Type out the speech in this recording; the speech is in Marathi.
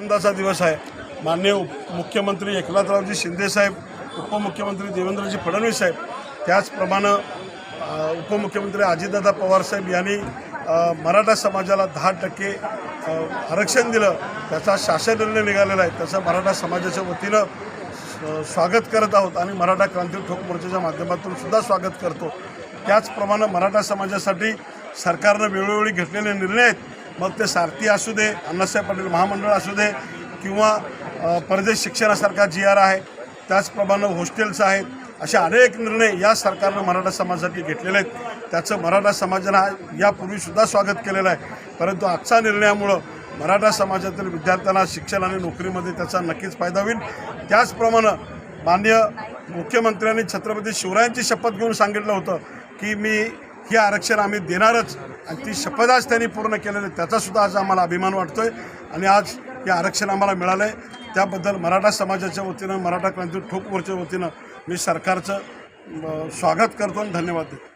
आनंदाचा दिवस आहे. माननीय उप- मुख्यमंत्री एकनाथरावजी शिंदेसाहेब उपमुख्यमंत्री देवेंद्रजी फडणवीस साहेब त्याचप्रमाणे उपमुख्यमंत्री अजितदादा पवारसाहेब यांनी मराठा समाजाला दहा टक्के आरक्षण दिलं. त्याचा शासन निर्णय निघालेला आहे. त्याचं मराठा समाजाच्या वतीनं स्वागत करत आहोत आणि मराठा क्रांती ठोक मोर्चाच्या माध्यमातून सुद्धा स्वागत करतो. त्याचप्रमाणे मराठा समाजासाठी सरकारनं वेळोवेळी घेतलेले निर्णय आहेत. मग ते सारथी असू दे अण्णासाहेब पाटील महामंडळ असू दे किंवा परदेश शिक्षणासारखा जी आर आहे त्याचप्रमाणे हॉस्टेल्स आहेत असे अनेक निर्णय या सरकारनं मराठा समाजासाठी घेतलेले आहेत. त्याचं मराठा समाजानं यापूर्वीसुद्धा स्वागत केलेलं आहे. परंतु आजच्या निर्णयामुळं मराठा समाजातील विद्यार्थ्यांना शिक्षण आणि नोकरीमध्ये त्याचा नक्कीच फायदा होईल. त्याचप्रमाणे मान्य मुख्यमंत्र्यांनी छत्रपती शिवरायांची शपथ घेऊन सांगितलं होतं की मी हे आरक्षण आम्ही देणारच. आणि ती शपथ आज त्यांनी पूर्ण केलेली आहे. त्याचासुद्धा आज आम्हाला अभिमान वाटतोय. आणि आज हे आरक्षण आम्हाला मिळालं आहे त्याबद्दल मराठा समाजाच्या वतीनं मराठा क्रांती ठोक मोर्चाच्या वतीनं मी सरकारचं स्वागत करतो आणि धन्यवाद देतो.